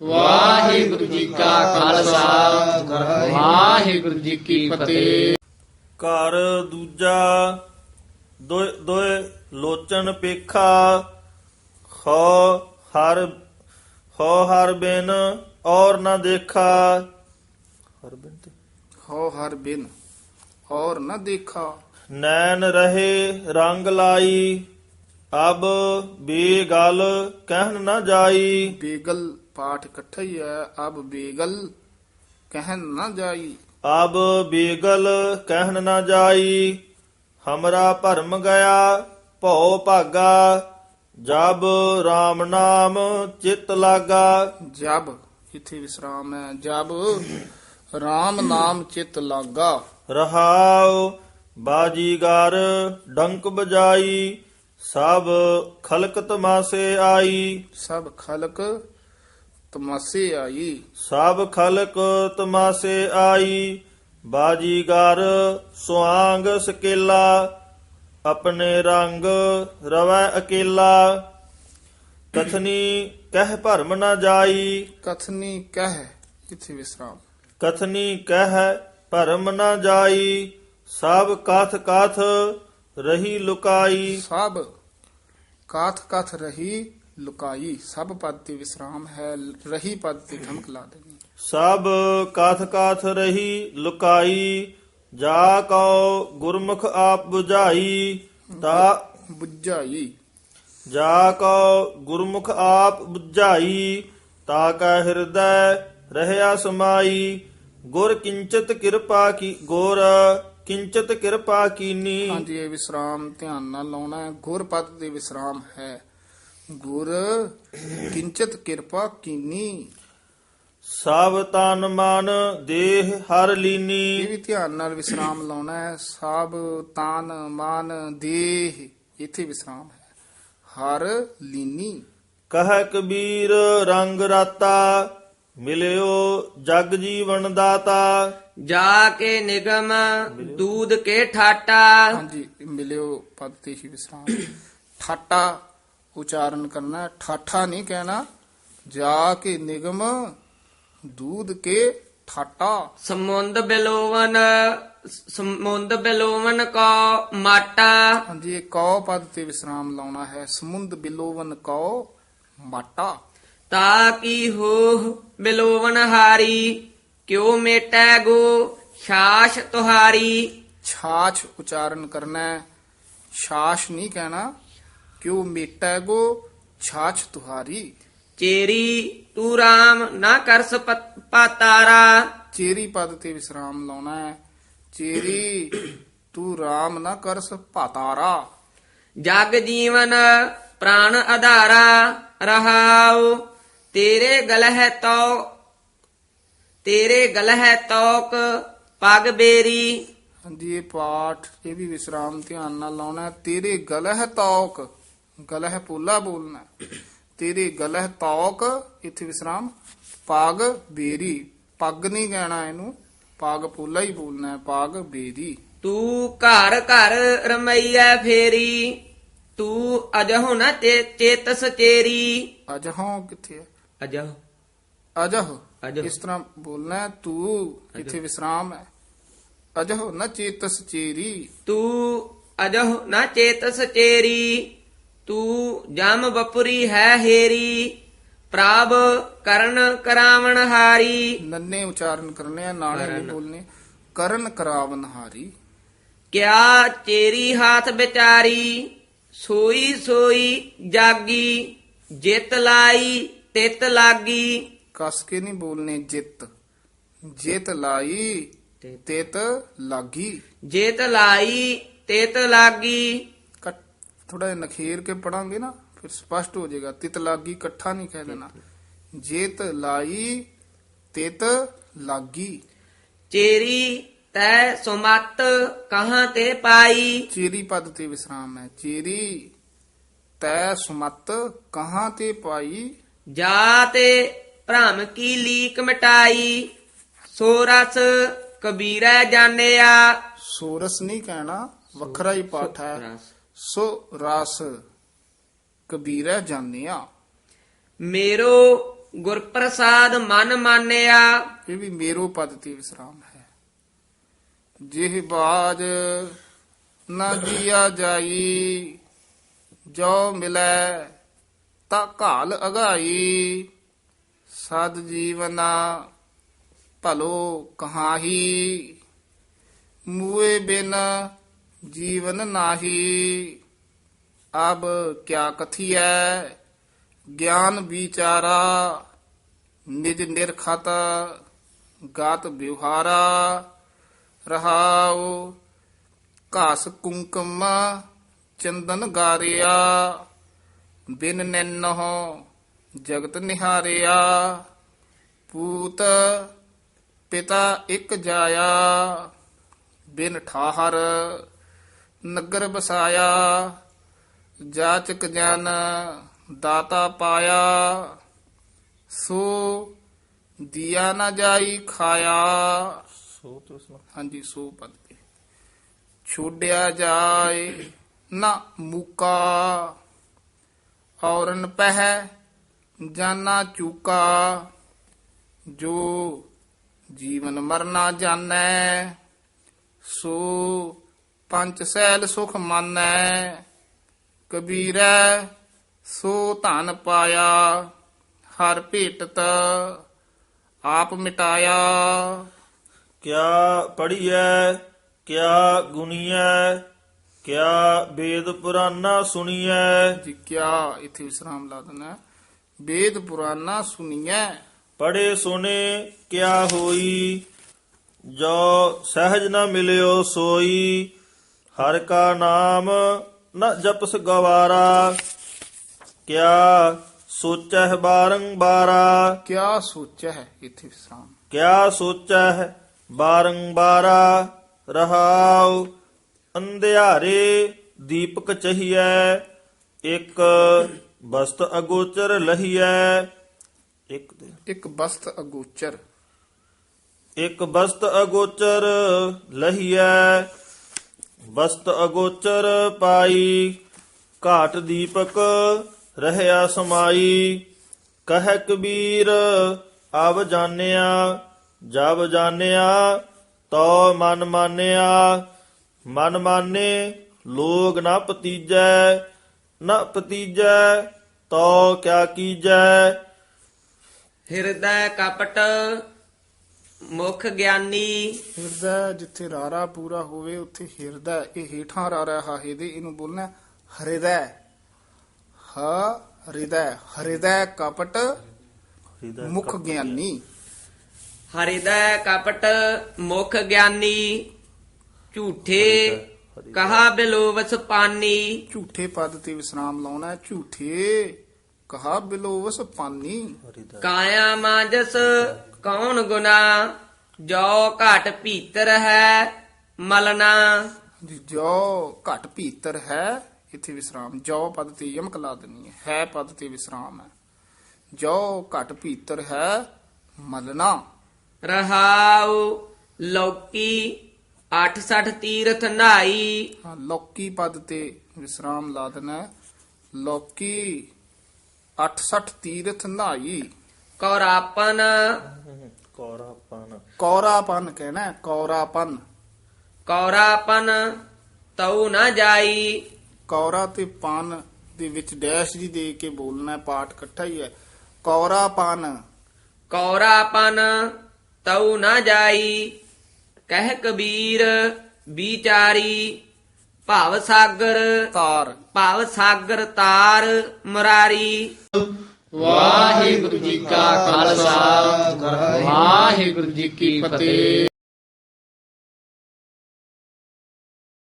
ਵਾਹਿਗੁਰੂ ਜੀ ਕਾ ਖਾਲਸਾ। ਵਾਹਿਗੁਰੂ ਜੀ ਕੀ ਫਤਿਹ। ਘਰ ਦੂਜਾ ਦੋਇ ਲੋਚਨ ਪੇਖਾ ਖੋ ਹਰ ਹੋ ਹਰ ਬਿਨ ਔਰ ਨਾ ਦੇਖਾ। ਹਰ ਬਿਨ ਤੇ? ਹੋ ਹਰ ਬਿਨ ਔਰ ਨ ਦੇਖਾ। ਨੈਣ ਰਹੇ ਰੰਗ ਲਾਈ ਅਬ ਬੇਗਲ ਕਹਿਣ ਨਾ ਜਾਈ। ਬੇਗਲ ਪਾਠ ਇਕੱਠਾ ਹੀ ਹੈ ਅਬ ਬੇਗਲ ਕਹਿਨ ਨਾ ਜਾਈ। ਅਬ ਬੇਗਲ ਕਹਿਣ ਨਾ ਜਾਈ ਹਮਰਾ ਭਰਮ ਗਿਆ ਭਉ ਭਾਗਾ ਜਬ RAM ਨਾਮ ਚਿਤ ਲਾਗਾ। ਜਬ ਇੱਥੇ ਵਿਸਰਾਮ ਹੈ ਜਬ RAM ਨਾਮ ਚਿਤ ਲਾਗਾ। ਰਹਾਉ ਬਾਜੀਗਰ ਡੰਕ ਬਜਾਈ ਸਭ ਖਲਕ ਤਮਾਸੇ ਆਈ। ਸਭ ਖਲਕ ਤਮਾਸੇ ਆਈ। ਸਭ ਖਲਕ ਤਮਾਸੇ ਆਈ। ਬਾਜੀਗਰ ਸੁਆਂਗ ਸਕੇਲਾ ਆਪਣੇ ਰੰਗ ਰਵੈ ਅਕੇਲਾ। ਕਥਨੀ ਕਹਿ ਭਰਮ ਨਾ ਜਾਈ। ਕਥਨੀ ਕਹਿ ਇੱਥੇ ਵਿਸਰਾਮ? ਕਥਨੀ ਕਹਿ ਭਰਮ ਨਾ ਜਾਈ। ਸਭ ਕਥ ਕਥ ਰਹੀ ਲੁਕਾਈ। ਸਭ ਕਾਥ ਕਥ ਰਹੀ ਲੁਕਾਈ ਸਭ ਪਦ ਤੇ ਵਿਸਰਾਮ ਹੈ ਰਹੀ ਪਦ ਤੇ ਠਮਕ ਲਾ ਦੇਣੀ। ਸਭ ਕਥ ਕਥ ਰਹੀ ਲੁਕਾਈ ਜਾ ਕਉ ਗੁਰਮੁਖ ਆਪ 부ਝਾਈ ਤਾ ਬੁੱਝਾਈ। ਜਾ ਕਉ ਗੁਰਮੁਖ ਆਪ 부ਝਾਈ ਤਾ ਕਾ ਹਿਰਦੈ ਰਹਿਆ ਸਮਾਈ ਗੁਰ ਕਿੰਚਤ ਕਿਰਪਾ ਕੀ ਗੁਰ ਕਿੰਚਤ ਕਿਰਪਾ ਕੀਨੀ। ਹਾਂਜੀ ਇਹ ਵਿਸਰਾਮ ਧਿਆਨ ਨਾਲ ਲਾਉਣਾ ਹੈ ਗੁਰ ਪਦ ਤੇ ਵਿਸਰਾਮ ਹੈ। ਗੁਰ ਕਿੰਚਤ ਕਿਰਪਾ ਕੀਨੀ। ਸਭ ਤਨ ਮਨ ਦੇਹ ਹਰ ਇਹ ਲੀਨੀ ਵੀ ਧਿਆਨ ਨਾਲ ਵਿਸਰਾਮ ਲਾਉਣਾ ਹੈ। ਸਭ ਤਾਨ ਮਨ ਦੇਹ ਇੱਥੇ ਵਿਸਰਾਮ ਹੈ। ਹਰ ਲੀਨੀ। ਕਹ ਕਬੀਰ ਰੰਗ ਰਾਤਾ ਮਿਲਿਓ ਜਗ ਜੀਵਨ ਦਾਤਾ। ਜਾ ਕੇ ਨਿਗਮ ਦੂਧ ਕੇ ਠਾਟਾ। ਹਾਂਜੀ ਮਿਲਿਓ ਪਦ ਤੇ ਹੀ ਵਿਸਰਾਮ। ਠਾਟਾ ਉਚਾਰਨ ਕਰਨਾ ਹੈ ਠਾਠਾ ਨਹੀਂ ਕਹਿਣਾ ਜਾ ਕੇ ਨਿਗਮ ਦੂਧ ਕੇ ਠਾਟਾ ਸਮੁੰਦ ਬਿਲੋਵਨ ਸਮੁੰਦ ਬਿਲੋਵਨ ਕੋ ਮਾਟਾ ਹਾਂਜੀ ਇਹ ਕਉ ਪਦ ਤੇ ਵਿਸਰਾਮ ਲਾਉਣਾ ਹੈ ਸਮੁੰਦ ਬਿਲੋਵਨ ਕਉ ਮਾਟਾ ਤਾ ਕੀ ਹੋ ਬਿਲੋਵਨ ਹਾਰੀ ਕਿਉ ਮੇਟੈ ਗੋ ਸ਼ਾਸ ਤੁਹਾਰੀ ਛਾਛ ਉਚਾਰਨ ਕਰਨਾ ਹੈ ਛਾਛ ਨਹੀਂ ਕਹਿਣਾ ਕਿਉ ਮੇਟੈ ਗੋ ਛਾਛ ਤੁਹਾਰੀ? ਚੇਰੀ ਤੂੰ ਰਾਮ ਨਾ ਕਰਸ ਪਤ- ਪਾਤਾਰਾ। ਚੇਰੀ ਪਦ ਤੇ ਵਿਸਰਾਮ ਲਾਉਣਾ ਹੈ। ਚੇਰੀ ਤੂੰ ਰਾਮ ਨਾ ਕਰਸ ਭਾਤਾਰਾ ਜਗ ਜੀਵਨ ਪ੍ਰਾਨ ਆਧਾਰਾ ਰਹਾਉ। ਤੇਰੇ ਗਲਹਿ ਤੋ ਤੇਰੇ ਗਲਹਿ ਤੋਕ ਪਗ ਬੇਰੀ। ਹਾਂਜੀ ਇਹ ਪਾਠ ਇਹ ਵੀ ਵਿਸਰਾਮ ਧਿਆਨ ਨਾਲ ਲਾਉਣਾ ਤੇਰੇ ਗਲਹ ਤੌਕ। ਗਲਹ ਪੋਲਾ ਬੋਲਣਾ। ਤੇਰੇ ਗਲਹ ਤੌਕ ਇੱਥੇ ਵਿਸਰਾਮ ਪਾਗ ਬੇਰੀ। ਪੱਗ ਨਹੀਂ ਕਹਿਣਾ ਇਹਨੂੰ ਪਾਗ ਪੋਲਾ ਹੀ ਬੋਲਣਾ ਹੈ ਪਾਗ ਬੇਰੀ। ਤੂੰ ਘਰ ਘਰ ਰਮਈਐ ਫੇਰੀ ਤੂੰ ਅਜਹੁ ਨ ਚੇ- ਚੇਤਸ ਚੇਰੀ। ਅਜਹੋਂ ਕਿੱਥੇ ਹੈ? ਅਜਹੁ। ਇਸ ਤਰ੍ਹਾਂ ਬੋਲਣਾ ਹੈ, ਤੂੰ ਇੱਥੇ ਵਿਸਰਾਮ ਹੈ। ਅਜਹ ਨ ਚੇਤਸ ਚੇਰੀ। ਤੂੰ ਅਜਹੁ ਨ ਚੇਤਸ ਚੇਰੀ। ਤੂੰ ਜਮ ਬਪੁਰੀ ਹੈ ਹੇਰੀ ਪ੍ਰਭ ਕਰਨ ਕਰਾਵਣ ਹਾਰੀ। ਨੰਨੇ ਉਚਾਰਨ ਕਰਨੇ ਆ ਨਾਲੇ ਨਹੀਂ ਬੋਲਨੇ। ਕਰਨ ਕਰਾਵਨ ਹਾਰੀ। ਕਿਆ ਚੇਰੀ ਹਾਥ ਵਿਚਾਰੀ ਸੋਈ ਸੋਈ ਜਾਗੀ ਜਿਤ ਲਾਈ ਤਿਤ ਲਾਗੀ। ਕਸ ਕੇ ਨਹੀਂ ਬੋਲਨੇ ਜਿੱਤ। ਜਿੱਤ ਲਾਈ ਤਿਤ ਲਾਗੀ। ਜਿਤ ਲਾਈ ਤਿਤ ਲਾਗੀ। ਥੋੜਾ ਜਿਹਾ ਨਖੇਰ ਕੇ ਪੜਾਂਗੇ ਨਾ ਫਿਰ ਸਪਸ਼ਟ ਹੋ ਜਾਏਗਾ ਤਿਤ ਲਾਗੀ ਇਕੱਠਾ ਨਹੀਂ ਕਹਿ ਦੇਣਾ। ਜਿੱਤ ਲਾਈ ਤਿਤ ਲਾਗੀ। ਚੇਰੀ ਤੈ ਸੁਮਤ ਕਹਾਂ ਤੇ ਪਾਈ। ਚੇਰੀ ਪਦ ਤੇ ਵਿਸਰਾਮ ਹੈ। ਚੇਰੀ ਤੈ ਸੁਮਤ ਕਹਾਂ ਤੇ ਪਾਈ। ਜਾ ਤੇ ਭ੍ਰਮ ਕੀ ਲੀਕ ਮਿਟਾਈ। ਸੋ ਰਸ ਕਬੀਰੈ ਜਾਣਿਆ। ਸੋਰਸ ਨਹੀਂ ਕਹਿਣਾ ਵੱਖਰਾ ਹੀ ਪਾਠ ਹੈ। ਸੋ ਰਸ ਕਬੀਰਾ ਜਾਣਿਆ। ਮੇਰੋ ਗੁਰ ਪ੍ਰਸਾਦ ਮਨ ਮਾਨਿਆ। ਇਹ ਵੀ ਮੇਰੋ ਪਦ ਤੇ ਵਿਸਰਾਮ ਹੈ। ਜਿਹ ਬਾਜ ਨਾ ਜੀਆ ਜਾਈ ਜੋ ਮਿਲੈ ਤਾ ਘਾਲ ਅਗਾਈ। ਸਦ ਜੀਵਨਾ ਭਲੋ ਕਹਾਹੀ ਮੂਏ ਬਿਨ ਜੀਵਨ ਨਾਹੀ, ਅਬ ਕਿਆ ਕਥੀਐ? ਗਿਆਨ ਵਿਚਾਰਾ, ਨਿਜ ਨਿਰਖਤ, ਗਾਤ ਵਿਵਹਾਰਾ। ਰਹਾਉ ਘਾਸ ਕੁੰਕਮ, ਚੰਦਨ ਗਾਰਿਆ। ਬਿਨ ਨੈਨਹ ਜਗਤ ਨਿਹਾਰਿਆ। ਪੂਤ ਪਿਤਾ ਇਕ ਜਾਇਆ, ਬਿਨ ਠਾਹਰ ਨਗਰ ਬਸਾਇਆ ਜਾਚਕ ਜਨ ਦਾਤਾ ਪਾਇਆ ਸੋ ਦਿਆ ਨਾ ਜਾਈ ਖਾਇਆ ਸੋ ਤੁਸਨਾ ਹਾਂਜੀ ਸੋ ਪਦ ਤੇ ਛੋੜਿਆ ਜਾਏ ਨਾ ਮੁਕਾ ਔਰਨ ਪਹਿ ਜਾਨਾ ਚੂਕਾ ਜੋ ਜੀਵਨ ਮਰਨਾ ਜਾਣੈ ਸੋ ਪੰਜ ਸੈਲ ਸੁਖ ਮਾਨੈ ਕਬੀਰੈ ਸੋ ਧਨ ਪਾਇਆ ਹਰ ਭੇਟਤ ਆਪ ਮਿਟਾਇਆ। ਕਿਆ ਪੜੀਐ ਕਿਆ ਗੁਨੀਐ ਕਿਆ ਵੇਦ ਪੁਰਾਨਾ ਸੁਣੀਐ। ਜੀ ਕਿਆ ਇਥੇ ਵਿਸਰਾਮ ਲਾ ਦੇਣਾ। ਵੇਦ ਪੁਰਾਨਾ ਸੁਣੀਐ। ਪੜੇ ਸੁਨੇ ਕਿਆ ਹੋਈ ਜੋ ਸਹਿਜ ਨ ਮਿਲਿਓ ਸੋਈ ਹਰ ਕਾ ਨਾਮ ਨ ਜਪਸ ਗਵਾਰਾ ਕਿਆ ਸੋਚਹਿ ਬਾਰੰਬਾਰਾ ਕਿਆ ਸੋਚਿਆ ਹੈ ਇਥੇ ਵਿਸਰਾਮ। ਕਿਆ ਸੋਚਹਿ ਬਾਰੰਬਾਰਾ ਰਹਾਉ ਅੰਧਿਆਰੇ ਦੀਪਕ ਚਹੀਐ ਇੱਕ ਬਸਤ ਅਗੋਚਰ ਲਹੀਐ। ਇੱਕ ਇੱਕ ਬਸਤ ਅਗੋਚਰ। ਇੱਕ ਬਸਤ ਅਗੋਚਰ ਲਹੀਐ ਬਸਤ ਅਗੋਚਰ ਪਾਈ, ਘਾਟ ਦੀਪਕ ਰਹਿਆ ਸਮਾਈ। ਕਹਿ ਕਬੀਰ ਆਵ ਜਾਣਿਆ ਜਬ ਜਾਣਿਆ, ਤੋ ਮਨ ਮਾਨਿਆ। ਮਨ ਮਾਨੇ, ਲੋਗ ਨਾ ਪਤੀਜੈ ਨਾ ਪਤੀਜੈ ਤੋ ਕਿਆ ਕੀਜੈ। ਹਿਰਦੈ ਕਪਟ ਮੁਖ ਗਿਆਨੀ ਹਿਰਦਾ ਜਿੱਥੇ ਰਾਰਾ ਪੂਰਾ ਹੋਵੇ ਉੱਥੇ ਹਿਰਦਾ। ਇਹ ਹੀਠਾਂ ਰਾਰਾ ਹਾਹੇ ਦੇ ਇਹਨੂੰ ਬੋਲਣਾ ਹਰਿਦੈ ਹ ਹਰਿਦੈ। ਹਰਿਦੈ ਕਪਟ ਮੁਖ ਗਿਆਨੀ। ਹਰਿਦੈ ਕਪਟ ਮੁਖ ਗਿਆਨੀ ਝੂਠੇ ਕਹਾ ਬਿਲੋਵਸ ਪਾਨੀ। ਝੂਠੇ ਪਦ ਤੇ ਵਿਸਰਾਮ ਲਾਉਣਾ। ਝੂਠੇ। ਕਹਾ ਬਿਲੋਵਸ ਪਾਨੀ। ਕਾਇਆ ਮਾਜਸ ਕੌਣ ਗੁਨਾ ਜੋ ਘਟ ਭੀਤਰ ਹੈ ਮਲਨਾ ਜੀ ਘਟ ਭੀਤਰ ਹੈ ਇੱਥੇ ਵਿਸਰਾਮ। ਜੋ ਪਦ ਤੇ ਯਮਕ ਲਾ ਦੇਣੀ ਹੈ ਹੈ ਪਦ ਤੇ ਵਿਸਰਾਮ ਹੈ। ਜੋ ਘਟ ਭੀਤਰ ਹੈ ਮਲਨਾ ਰਹਾਉ ਲੋਕੀ 68 ਤੀਰਥ ਨਾਈ। ਹਾਂ, ਲੌਕੀ ਪਦ ਤੇ ਵਿਸਰਾਮ ਲਾ ਹੈ। ਲੌਕੀ 68 ਤੀਰਥ ਨਹਾਈ ਕੌਰਾਪਨ। ਕੋਰਾਪਨ। ਕੌਰਾਪਨ ਕਹਿਣਾ ਹੈ, ਕੌਰਾਪਨ। ਕੌਰਾਪਨ ਤਉ ਨਾ ਜਾਈ। ਕੌਰਾ ਤੇ ਪਨ ਦੇ ਵਿੱਚ ਡੈਸ਼ ਜੀ ਦੇ ਕੇ ਬੋਲਣਾ ਹੈ, ਪਾਠ ਇਕੱਠਾ ਹੀ ਹੈ। ਕੌਰਾਪਨ। ਕੌਰਾਪਨ ਤਉ ਨਾ ਜਾਈ। ਕਹਿ ਕਬੀਰ ਵਿਚਾਰੀ ਭਵ ਸਾਗਰ ਤਾਰ। ਭਵ ਸਾਗਰ ਤਾਰ ਮੁਰਾਰੀ। ਵਾਹਿਗੁਰੂ ਜੀ ਕਾ ਖਾਲਸਾ। ਵਾਹਿਗੁਰੂ ਜੀ ਕੀ ਫਤਿਹ।